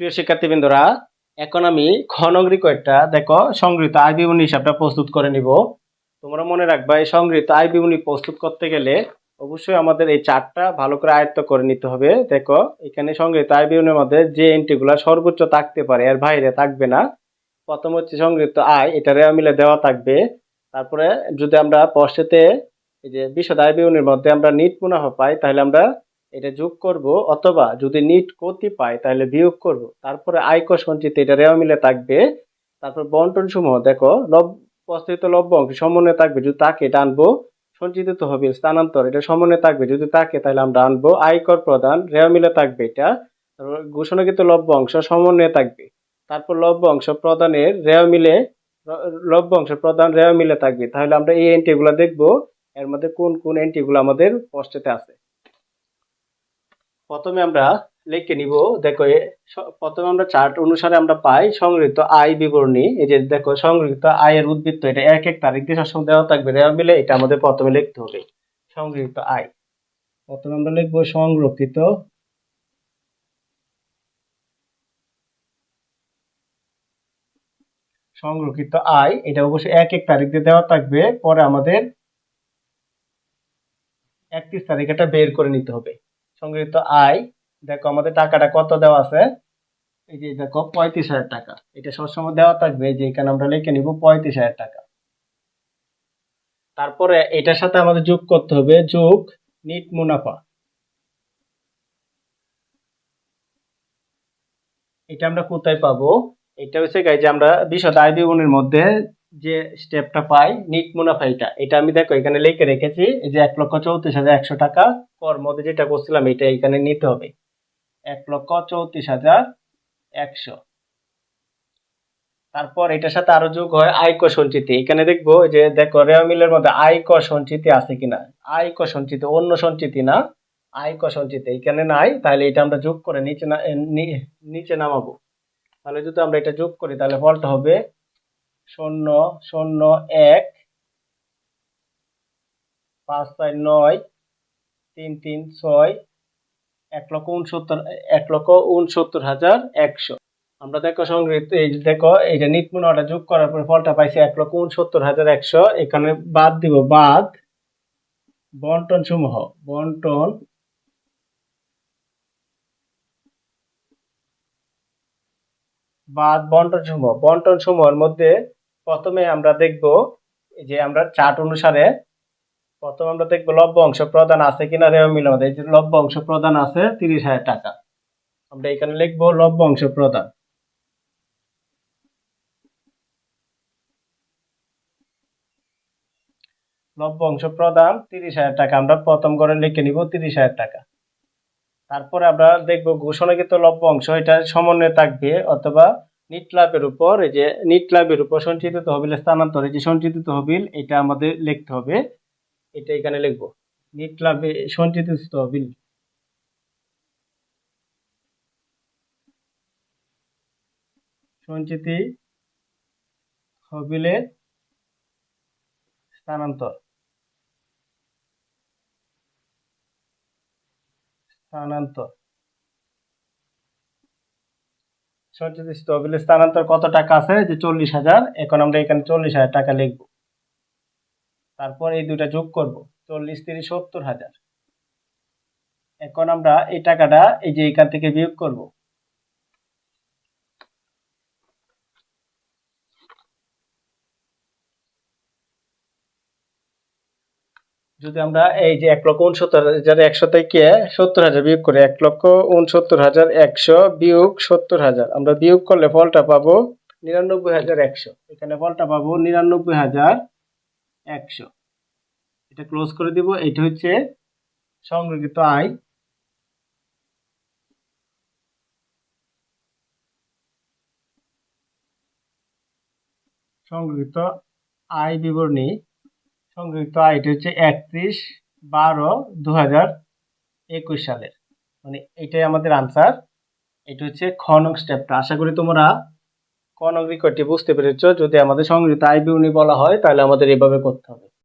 প্রিয় শিক্ষার্থীবৃন্দরা, এখন আমি খনং রিকোয়েডটা দেখো, সংগৃহীত আয় বিবরণী হিসাবটা প্রস্তুত করে নিব। তোমরা মনে রাখবা, এই সংগৃহীত আয় বিবরণী প্রস্তুত করতে গেলে অবশ্যই আমাদের এই চারটা ভালো করে আয়ত্ত করে নিতে হবে। দেখো, এখানে সংগৃহীত আয় বিবরণীর মধ্যে যে এন্ট্রিগুলো সর্বোচ্চ থাকতে পারে, এর বাইরে থাকবে না। প্রথম হচ্ছে সংগৃহীত আয় এটা রেওয়া মিলে দেওয়া থাকবে। তারপরে যদি আমরা পশ্চাতে এই যে বিশদ আয় বিবরণীর মধ্যে আমরা নিট মুনাফা পাই, তাহলে আমরা এটা যোগ করব, অথবা যদি নিট ক্ষতি পাই তাহলে বিয়োগ করব। তারপরে আয়কর সঞ্চিত এটা রেওয়া মিলে থাকবে। তারপর বন্টন সমূহ, দেখো, লব, প্রস্তুত লব্য অংশ সমন্বয় থাকবে। যদি তাকে এটা আনব সঞ্চিত তহবিল স্থানান্তর, এটা সমন্বয় থাকবে। যদি তাকে তাহলে আমরা আনব, আয়কর প্রদান রেওয়া মিলে থাকবে এটা। ঘোষণাকৃত লব্য অংশ সমন্বয়ে থাকবে। তারপর লব্য অংশ প্রদানের রেওয়া মিলে, লব্য অংশ প্রদান রেওয়া মিলে থাকবে। তাহলে আমরা এই এন্ট্রিগুলো দেখব। এর মধ্যে কোন কোন এন্ট্রিগুলো আমাদের পশ্চাতে আছে। প্রথমে আমরা লিখে নিব, দেখো প্রথমে আমরা চার্ট অনুসারে আমরা পাই সংগৃহীত আয় বিবরণী। এই যে দেখো সংগৃহীত আয়ের উদ্বৃত্ত, এটা এক এক তারিখ দিয়ে সবসময় দেওয়া থাকবে রেওয়া মিলে এটা আমাদের প্রথমে লিখতে হবে, সংগৃহীত আয়। প্রথমে আমরা লিখব সংরক্ষিত সংরক্ষিত আয়, এটা অবশ্যই এক এক তারিখ দিয়ে দেওয়া থাকবে, পরে আমাদের একত্রিশ তারিখ এটা বের করে নিতে হবে। সংগৃহীত আয়। দেখো, আমাদের টাকাটা কত দেওয়া আছে? এই যে দেখো, পঁয়ত্রিশ হাজার টাকা। এটা সবসময় দেওয়া থাকবে, যে এখানে আমরা লিখে নিব পঁয়ত্রিশ হাজার টাকা। তারপরে এটার সাথে আমাদের যোগ করতে হবে, যোগ নিট মুনাফা। এটা আমরা কোথায় পাবো? এটা হচ্ছে যে আমরা বিশদ আয় বিবরণীর মধ্যে যে স্টেপটা পাই নিট মুনাফা এটা। আমি দেখো, এখানে লিখে রেখেছি যে এক লক্ষ চৌত্রিশ হাজার একশো টাকা কর মধ্যে যেটা করছিলাম, এটা এখানে নিতে হবে। এক লক্ষ চৌত্রিশ হাজার একশো। তারপর এটার সাথে আরও যোগ হয় আয়ক সঞ্চিতি। এখানে দেখব যে দেখো, রেওয়া মধ্যে আয়ক সঞ্চিতি আছে কিনা? আয়ক সঞ্চিতি, অন্য সঞ্চিতি না? আয়ক সঞ্চিতি, এখানে নাই, তাহলে এটা আমরা যোগ করে নিচে নিচে নামাবো। তাহলে যদি আমরা এটা যোগ করি, তাহলে ফলটা হবে শূন্য শূন্য এক, পাঁচ ছয় নয়, তিন তিন ছয়, এক লক্ষ উনসত্তর, এক লক্ষ উনসত্তর হাজার একশো। আমরা দেখো সংগৃহীত, এই দেখো, এই যে নিটমুনাটা যোগ করার পরে ফলটা পাইছি এক লক্ষ উনসত্তর হাজার একশো। এখানে বাদ দিব বাদ, বন্টন সমূহ, বন্টন বাদ বন্টন সমূহ। বন্টন সমূহের মধ্যে প্রথমে আমরা দেখব যে আমরা চার্ট অনুসারে প্রথম আমরা দেখব লব্য অংশ প্রদান আছে কিনা মিলের মধ্যে এই যে লব্য অংশ প্রদান আছে তিরিশ হাজার টাকা। আমরা এখানে লিখব লব্য অংশ প্রদান। লব্য অংশ প্রদান তিরিশ হাজার টাকা। আমরা প্রথম করে লিখে নিব তিরিশ হাজার টাকা। তারপরে আমরা দেখব ঘোষণাকৃত লব্য অংশ এটা সমন্বয়ে থাকবে অথবা নিট লাভের উপর, এই যে নিট লাভের উপর সঞ্চিত তহবিল স্থানান্তর, এই যে সঞ্চিত তহবিল, এটা আমাদের লিখতে হবে। এটা এখানে লিখব। নিট লাভে সঞ্চিত তহবিল। সঞ্চিতি তহবিলে স্থানান্তর। স্থানান্তর। সঞ্চিত তহবিলে স্থানান্তর কত টাকা আছে? যে চল্লিশ হাজার, এখন আমরা এখানে চল্লিশ হাজার টাকা লিখব। তারপর এই দুটা যোগ করব, চল্লিশ তিরিশ সত্তর হাজার। এখন আমরা এই টাকাটা এই যে এখান থেকে বিয়োগ করব যদি আমরা এই যে এক লক্ষ উনসত্তর হাজার একশো থেকে সত্তর হাজার বিয়োগ করি, এক লক্ষ উনসত্তর হাজার একশো বিয়োগ সত্তর হাজার, আমরা বিয়োগ করলে ফলটা পাবো নিরানব্বই হাজার একশো। এখানে ফলটা পাবো নিরানব্বই হাজার একশো। এটা ক্লোজ করে দিব, এটা হচ্ছে সংরক্ষিত আয়। সংরক্ষিত আয় বিবরণী। সংগৃহীত আইটি হচ্ছে একত্রিশ বারো দু হাজার একুশ সালের। মানে এটাই আমাদের আনসার এটা হচ্ছে খনক স্টেপটা আশা করি তোমরা ক রেকর্ডটি বুঝতে পেরেছ। যদি আমাদের সংযুক্ত আয় বিউনি বলা হয়, তাহলে আমাদের এভাবে করতে হবে।